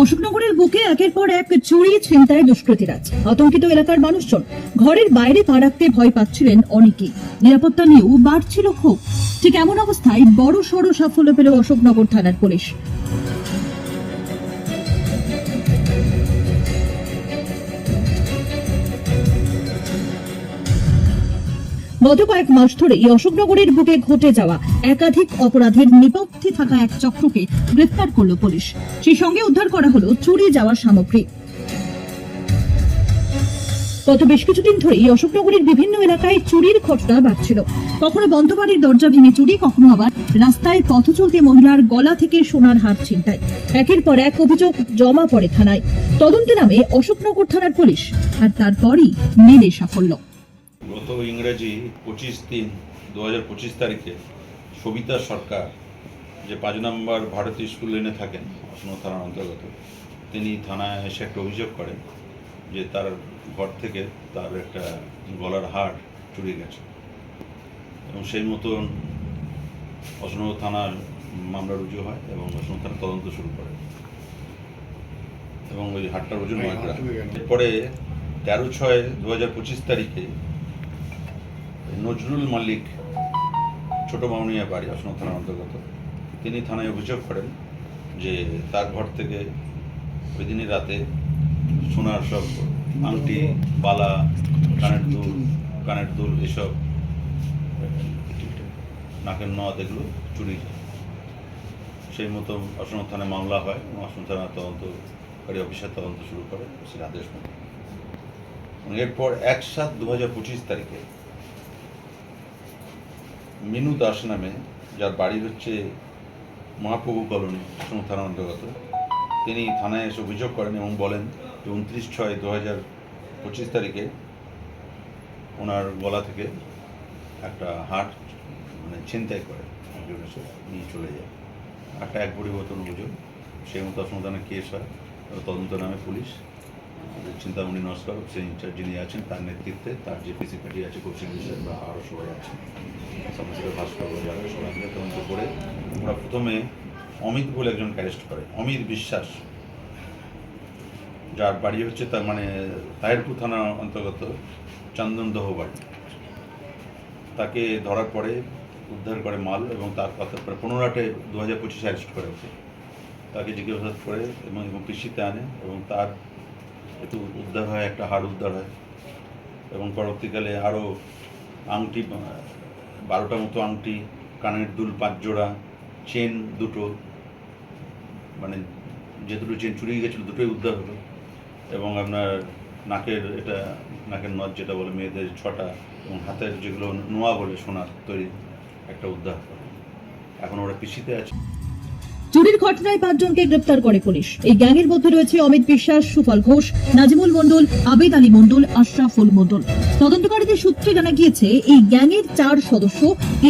অশোকনগরের বুকে একের পর এক চুরি ছিনতাই দুষ্কৃতীরা আতঙ্কিত এলাকার মানুষজন ঘরের বাইরে পা রাখতে ভয় পাচ্ছিলেন অনেকেই। নিরাপত্তা নিয়েও বাড়ছিল ক্ষোভ। ঠিক এমন অবস্থায় বড় সড় সাফল্য পেল অশোকনগর থানার পুলিশ। গত কয়েক মাস ধরেই অশোকনগরের বুকে ঘটে যাওয়া একাধিক অপরাধের নিপক্ষে থাকা এক চক্রকে গ্রেফতার করল পুলিশ। সেই সঙ্গে উদ্ধার করা হলো চুরি যাওয়া সামগ্রী। গত বেশ কিছুদিন ধরেই অশোকনগরের বিভিন্ন এলাকায় চুরির ঘটনা বাড়ছিল। কখনো বন্ধ বাড়ির দরজা ভেঙে চুরি, কখনো আবার রাস্তায় পথ চলতে মহিলার গলা থেকে সোনার হার ছিনতাই। একের পর এক অভিযোগ জমা পড়ে থানায়। তদন্তে নামে অশোকনগর থানার পুলিশ, আর তারপরই মেলে সাফল্য। গত ইংরেজি পঁচিশ তিন দু হাজার পঁচিশ তারিখে সবিতা সরকার যে পাঁচ নম্বর ভারতীয় স্কুল লেনে থাকেন অসম থানার অন্তর্গত তিনি থানায় এসে একটা অভিযোগ করেন যে তার ঘর থেকে তার একটা গলার হার চুরি গেছে। এবং সেই মতন অসম থানার মামলা রুজু হয় এবং অসম থানা তদন্ত শুরু করে। এবং ওই হাটটার ওজন নয় গ্রাম এরপরে তেরো ছয় দু হাজার পঁচিশ তারিখে নজরুল মল্লিক ছোট মাউনিয়া বাড়ি অসম থানার অন্তর্গত। তিনি থানায় অভিযোগ করেন যে তার ঘর থেকে ওই দিনই রাতে সোনার সব আংটি, বালা, কানের দুল কানের দুল এসব নাকের নদ এগুলো চুরি যায়। সেই মতো অসম থানায় মামলা হয় এবং অসম থানা তদন্তকারী অফিসার তদন্ত শুরু করে সে আদেশ মতো এরপর এক সাত দু হাজার পঁচিশ তারিখে মিনু দাস নামে, যার বাড়ি হচ্ছে মহাপ্রভু কলোনি অসম থানার অন্তর্গত। তিনি থানায় এসে অভিযোগ করেন এবং বলেন যে উনত্রিশ ছয় দু হাজার পঁচিশ তারিখে ওনার গলা থেকে একটা হাট মানে ছিনতাই করে একজন এসে নিয়ে চলে যায়। একটা এক পরিবর্তন অভিযোগ। সেই মতো অসম কেস হয়। তদন্ত নামে পুলিশ চিন্তামণি নস্কর, সেই ইনচার্জ যিনি আছেন, তার নেতৃত্বে তার যে পিসি পার্টি আছে, কৌশিক বিষয় বা আরও সবাই আছে। সমস্ত ভাস্কর যারা, সবাই মিলে তদন্ত করে। ওরা প্রথমে অমিত বলে একজনকে অ্যারেস্ট করে। অমিত বিশ্বাস, যার বাড়ি হচ্ছে তার মানে তাহিরপুর থানা অন্তর্গত চন্দনদহ বাড়ি। তাকে ধরার পরে উদ্ধার করে মাল এবং তার কথা পরে পনেরোটে দু হাজার পঁচিশে অ্যারেস্ট করে তাকে জিজ্ঞাসাবাদ করে এবং এবং কৃষিতে আনে এবং তার একটু উদ্ধার হয়, একটা হাড় উদ্ধার হয়। এবং পরবর্তীকালে আরও আংটি বারোটা মতো আংটি, কানের দুল পাঁচ জোড়া, চেন দুটো মানে যে দুটো চেন চুরি গেছিল দুটোই উদ্ধার হলো। এবং আপনার নাকের এটা, নাকের নথ যেটা বলে মেয়েদের ছটা এবং হাতের যেগুলো নোয়া বলে সোনার তৈরি, একটা উদ্ধার এখন ওরা পিসিতে আছে। চুরির ঘটনায় পাঁচজনকে গ্রেপ্তার করে পুলিশ। এই গ্যাংয়ের মধ্যে রয়েছে অমিত বিশ্বাস, সুফল ঘোষ, নাজিমুল মণ্ডল, আবেদ আলী মণ্ডল, আশরাফুল মণ্ডল। তদন্তকারীদের সূত্রে জানা গিয়েছে, এই গ্যাংয়ের চার সদস্য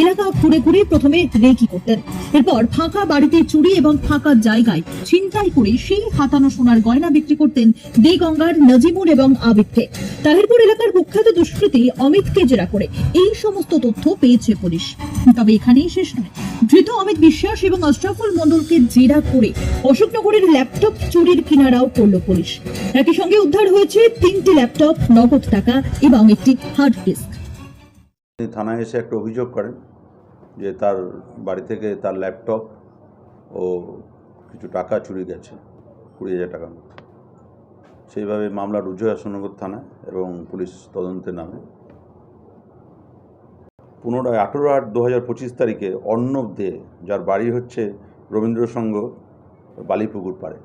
এলাকা ঘুরে ঘুরে প্রথমে রেকি করতেন। এরপর ফাঁকা বাড়িতে চুরি এবং ফাঁকা জায়গায় ছিনতাই করে সেই হাতানো সোনার গয়না বিক্রি করতেন দেগঙ্গার নাজিমুল এবং আবিদকে। তাহিরপুর এলাকার কুখ্যাত দুষ্কৃতী অমিতকে জেরা করে এই সমস্ত তথ্য পেয়েছে পুলিশ। তবে এখানেই শেষ নয়। ধৃত অমিত বিশ্বাস এবং আশরাফুল মণ্ডলকে জেরা করে অশোকনগরের ল্যাপটপ চুরির কিনারাও করল পুলিশ। একই সঙ্গে উদ্ধার হয়েছে তিনটি ল্যাপটপ, নগদ টাকা এবং একটি হার্ড ডিস্ক। থানায় এসে একটা অভিযোগ করেন যে তার বাড়ি থেকে তার ল্যাপটপ ও কিছু টাকা চুরি গেছে, কুড়ি হাজার টাকার মতো। সেইভাবে মামলা রুজু হয় থানায় এবং পুলিশ তদন্তে নামে পুনরায় আঠেরো আট দু হাজার পঁচিশ তারিখে অর্ণব দে, যার বাড়ি হচ্ছে রবীন্দ্র সংঘ বালিপুকুর পাড়ে।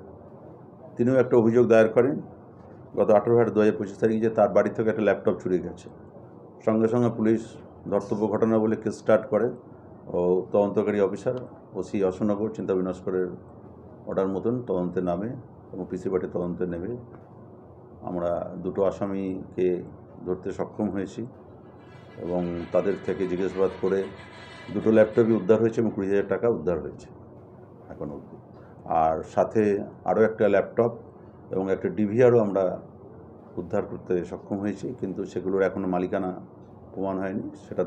তিনিও একটা অভিযোগ দায়ের করেন, গত আঠেরো আট দু হাজার পঁচিশ তারিখে যে তার বাড়ি থেকে একটা ল্যাপটপ চুরি গেছে। সঙ্গে সঙ্গে পুলিশ ধর্তব্য ঘটনা বলে কেস স্টার্ট করে ও তদন্তকারী অফিসার ওসি অশোকনগর চিন্তা বিনস্করের অর্ডার মতন তদন্তে নামে এবং পিসি পার্টি তদন্তে নেমে আমরা দুটো আসামিকে ধরতে সক্ষম হয়েছি। এবং তাদের থেকে জিজ্ঞাসাবাদ করে দুটো ল্যাপটপই উদ্ধার হয়েছে এবং কুড়ি হাজার টাকা উদ্ধার হয়েছে এখন অবধি। আর সাথে আরও একটা ল্যাপটপ এবং একটা ডিভিআরও আমরা উদ্ধার করতে সক্ষম হয়েছি, কিন্তু সেগুলোর এখনও মালিকানা প্রমাণ হয়নি। সেটা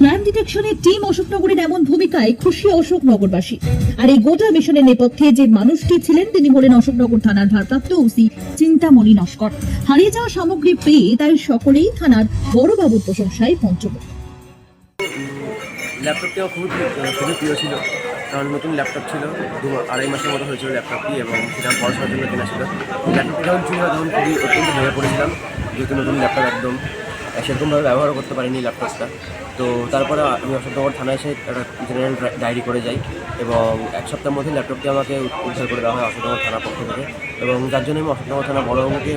ক্রাইম ডিটেকশনের টিম অশোকনগরের এমন ভূমিকায় খুশি অশোকনগরবাসী আর এই গোটা মিশনের নেপথ্যে যে মানুষটি ছিলেন, তিনি হলেন অশোকনগর থানার ভারপ্রাপ্ত ওসি চিন্তামণি নস্কর। হারিয়ে যাওয়া সামগ্রী পেয়ে তাই সকলেই থানার বড়বাবুর প্রশংসায় পঞ্চমুখ। ল্যাপটপটি আমার খুবই খুবই প্রিয় ছিল। কারণ নতুন ল্যাপটপ ছিল। দু আড়াই মাসের মতো হয়েছিল ল্যাপটপটি এবং সেটা পড়াশোনার জন্য কেনা ছিল। ল্যাপটপটি যখন হয়, তখন খুবই অত্যন্ত ভেঙে পড়েছিলাম। যেহেতু নতুন ল্যাপটপ একদম সেরকমভাবে ব্যবহার করতে পারিনি ল্যাপটপটা তো তারপরে আমি অশোকনগর থানায় এসে একটা জেনারেল ডায়েরি করে যাই এবং এক সপ্তাহের মধ্যে ল্যাপটপটি আমাকে উদ্ধার করে দেওয়া হয় অশোকনগর থানার পক্ষ থেকে এবং যার জন্য আমি অশোকনগর থানা বড়বাবুকে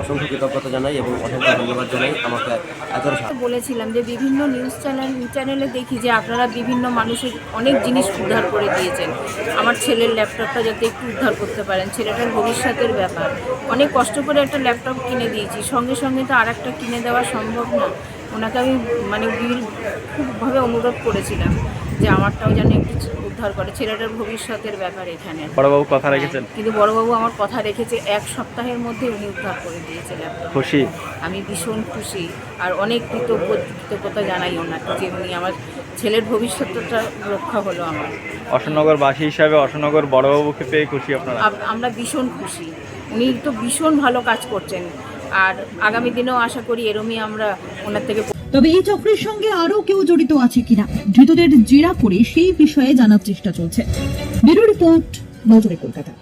অসংখ্য কৃতজ্ঞতা জানাই এবং অসংখ্য ধন্যবাদ জানাই আমাকে এত বলেছিলাম যে বিভিন্ন নিউজ চ্যানেল চ্যানেলে দেখি যে আপনারা বিভিন্ন মানুষের অনেক জিনিস উদ্ধার করে দিয়েছেন। আমার ছেলের ল্যাপটপটা যাতে একটু উদ্ধার করতে পারেন, ছেলেটার ভবিষ্যতের ব্যাপার। অনেক কষ্ট করে একটা ল্যাপটপ কিনে দিয়েছি। সঙ্গে সঙ্গে তো আর একটা কিনে দেওয়া সম্ভব না। ওনাকে আমি মানে বিল- খুবভাবে অনুরোধ করেছিলাম যে আমারটাও যেন একটু উদ্ধার করে। ছেলেটার ভবিষ্যতের ব্যাপার এখানে বড়বাবু কথা রেখেছেন? কিন্তু বড়বাবু আমার কথা রেখেছে এক সপ্তাহের মধ্যে উনি উদ্ধার করে দিয়েছে খুশি? আমি ভীষণ খুশি আর অনেক কৃতজ্ঞ কৃতজ্ঞতা জানাই ওনাকে যে উনি আমার ছেলের ভবিষ্যৎটা রক্ষা হলো আমার। অশোকনগরবাসী হিসাবে অশোকনগর বড়বাবুকে পেয়ে খুশি আপনারা? আমরা ভীষণ খুশি। উনি তো ভীষণ ভালো কাজ করছেন। আর আগামী দিনেও আশা করি এরমই আমরা ওনার থেকে তবে এই চক্রের সঙ্গে আরও কেউ জড়িত আছে কিনা, ধৃতদের জেরা করে সেই বিষয়ে জানার চেষ্টা চলছে। ব্যুরো রিপোর্ট, নজরে কলকাতা।